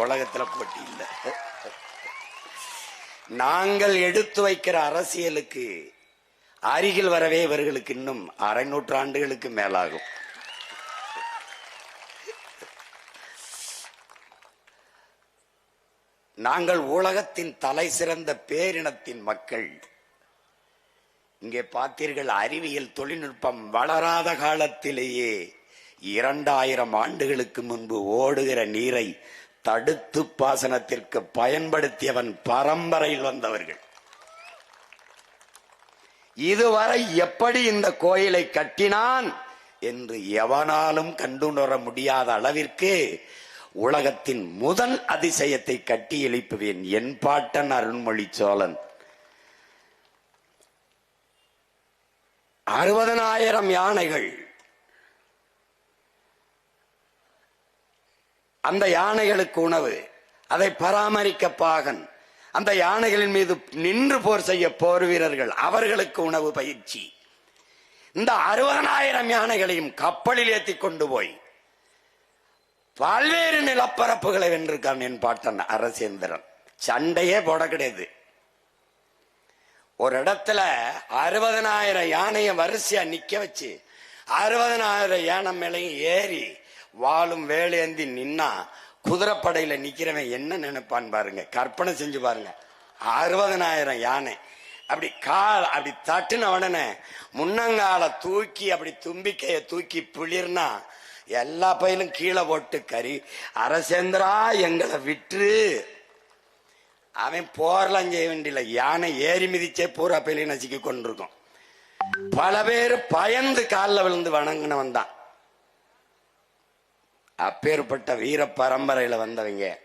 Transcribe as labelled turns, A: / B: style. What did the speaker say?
A: உலகத்துல போட்டி இல்லை. நாங்கள் எடுத்து வைக்கிற அரசியலுக்கு அருகில் வரவே இவர்களுக்கு இன்னும் அரை நூற்றாண்டுகளுக்கு மேலாகும். நாங்கள் உலகத்தின் தலை சிறந்த பேரினத்தின் மக்கள். இங்கே பார்த்தீர்கள் அறிவியல் தொழில்நுட்பம் வளராத காலத்திலேயே இரண்டாயிரம் ஆண்டுகளுக்கு முன்பு ஓடுகிற நீரை தடுத்து பாசனத்திற்கு பயன்படுத்தியவன் பரம்பரையில் வந்தவர்கள். இதுவரை எப்படி இந்த கோயிலை கட்டினான் என்று எவனாலும் கண்டுணர முடியாத அளவிற்கு உலகத்தின் முதல் அதிசயத்தை கட்டி எழுப்புவேன் என் பாட்டன் அருண்மொழி சோழன். அறுபதனாயிரம் யானைகள் அந்த யானைகளுக்கு உணவு. அதை பராமரிக்க பாகன். அந்த யானைகளின் மீது நின்று போர் செய்ய போர் வீரர்கள். அவர்களுக்கு உணவு பயிற்சி. இந்த அறுபதனாயிரம் யானைகளையும் கப்பலில் ஏற்றி கொண்டு போய் பல்வேறு நிலப்பரப்புகளை வென்றிருக்கான் என் பாட்டன் அரசேந்திரன். சண்டையே போட கிடையாது. ஒரு இடத்துல அறுபதனாயிரம் யானையை வரிசையா நிக்க வச்சு அறுபதனாயிரம் யானை மேலையும் ஏறி வாழும் வேலேந்தி நின்னா குதிரைப்படையில நிக்கிறவன் என்ன நினைப்பான் பாருங்க. கற்பனை செஞ்சு பாருங்க. அறுபதனாயிரம் யானை. அப்படி கால் அப்படி தட்டுன உடனே முன்னங்கால தூக்கி அப்படி தும்பிக்கைய தூக்கி பிளிர்னா எல்லா பயிலும் கீழே போட்டு கறி அரசேந்திரா எங்களை விட்டுரு அவன் போர்லாம் செய்ய வேண்டியல யானை ஏறி மிதிச்சே பூரா பயிலையும் நசுக்கி கொண்டிருக்கும். பல பேர் பயந்து காலில் விழுந்து வணங்கினவன் தான். அப்பேற்பட்ட வீர பரம்பரையில வந்தவங்க.